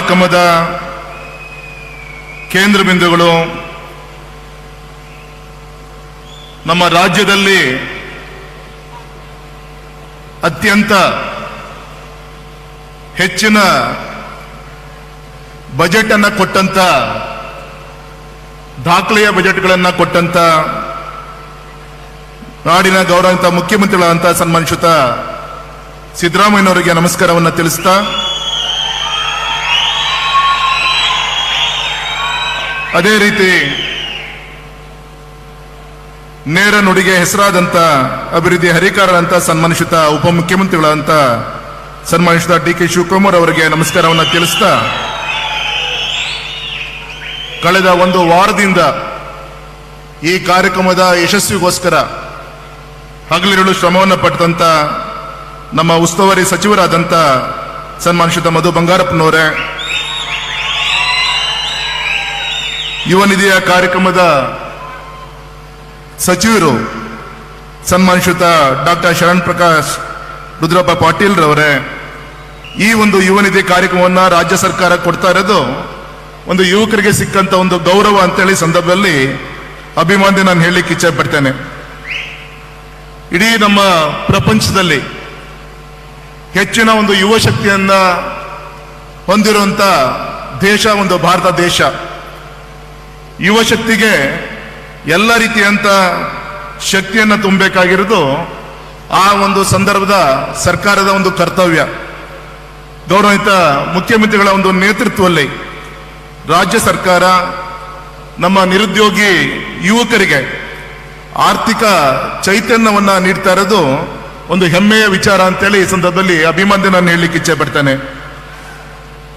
ಕಾರ್ಯಕ್ರಮದ ಕೇಂದ್ರ ಬಿಂದುಗಳು ನಮ್ಮ ರಾಜ್ಯದಲ್ಲಿ ಅತ್ಯಂತ ಹೆಚ್ಚಿನ ಬಜೆಟ್ ಅನ್ನು ಕೊಟ್ಟಂತ, ದಾಖಲೆಯ ಬಜೆಟ್ಗಳನ್ನು ಕೊಟ್ಟಂತ, ನಾಡಿನ ಗೌರವಂತ ಮುಖ್ಯಮಂತ್ರಿಗಳಂತ ಸನ್ಮಾನಿಸುತ್ತ ಸಿದ್ದರಾಮಯ್ಯನವರಿಗೆ ನಮಸ್ಕಾರವನ್ನು ತಿಳಿಸ್ತಾ ಅದೇ ರೀತಿ ನೇರ ನುಡಿಗೆ ಹೆಸರಾದಂತ ಅಭಿವೃದ್ಧಿ ಹರಿಕಾರರಂತ ಸನ್ಮಾನಿಸಿದ ಉಪಮುಖ್ಯಮಂತ್ರಿಗಳಂತ ಸನ್ಮಾನಿಸಿದ ಡಿ ಕೆ ಶಿವಕುಮಾರ್ ಅವರಿಗೆ ನಮಸ್ಕಾರವನ್ನು ತಿಳಿಸ್ತಾ ಕಳೆದ ಒಂದು ವಾರದಿಂದ ಈ ಕಾರ್ಯಕ್ರಮದ ಯಶಸ್ವಿಗೋಸ್ಕರ ಹಗಲಿರುಳು ಶ್ರಮವನ್ನು ಪಟ್ಟಂತ ನಮ್ಮ ಉಸ್ತುವಾರಿ ಸಚಿವರಾದಂತ ಸನ್ಮಾನಿಸಿದ ಮಧು ಬಂಗಾರಪ್ಪನವರೇ ಯುವ ನಿಧಿಯ ಕಾರ್ಯಕ್ರಮದ ಸಚಿವರು ಸನ್ಮಾನಿಸುತ್ತ ಡಾಕ್ಟರ್ ಶರಣ್ ಪ್ರಕಾಶ್ ರುದ್ರಪ್ಪ ಪಾಟೀಲ್ ರವರೇ, ಈ ಒಂದು ಯುವ ನಿಧಿ ಕಾರ್ಯಕ್ರಮವನ್ನು ರಾಜ್ಯ ಸರ್ಕಾರ ಕೊಡ್ತಾ ಇರೋದು ಒಂದು ಯುವಕರಿಗೆ ಸಿಕ್ಕಂತ ಒಂದು ಗೌರವ ಅಂತೇಳಿ ಸಂದರ್ಭದಲ್ಲಿ ಅಭಿಮಾನಿ ನಾನು ಹೇಳಲಿಕ್ಕೆ ಇಚ್ಛೆ ಪಡ್ತೇನೆ. ಇಡೀ ನಮ್ಮ ಪ್ರಪಂಚದಲ್ಲಿ ಹೆಚ್ಚಿನ ಒಂದು ಯುವ ಶಕ್ತಿಯನ್ನ ಹೊಂದಿರುವಂತ ದೇಶ ಒಂದು ಭಾರತ ದೇಶ. ಯುವ ಶಕ್ತಿಗೆ ಎಲ್ಲ ರೀತಿಯಂತ ಶಕ್ತಿಯನ್ನು ತುಂಬಬೇಕಾಗಿರೋದು ಆ ಒಂದು ಸಂದರ್ಭದ ಸರ್ಕಾರದ ಒಂದು ಕರ್ತವ್ಯ. ಗೌರವಿತ ಮುಖ್ಯಮಂತ್ರಿಗಳ ಒಂದು ನೇತೃತ್ವದಲ್ಲಿ ರಾಜ್ಯ ಸರ್ಕಾರ ನಮ್ಮ ನಿರುದ್ಯೋಗಿ ಯುವಕರಿಗೆ ಆರ್ಥಿಕ ಚೈತನ್ಯವನ್ನು ನೀಡ್ತಾ ಇರೋದು ಒಂದು ಹೆಮ್ಮೆಯ ವಿಚಾರ ಅಂತೇಳಿ ಈ ಸಂದರ್ಭದಲ್ಲಿ ಅಭಿಮಾನಿ ನಾನು ಹೇಳಲಿಕ್ಕೆ ಇಚ್ಛೆ ಪಡ್ತೇನೆ.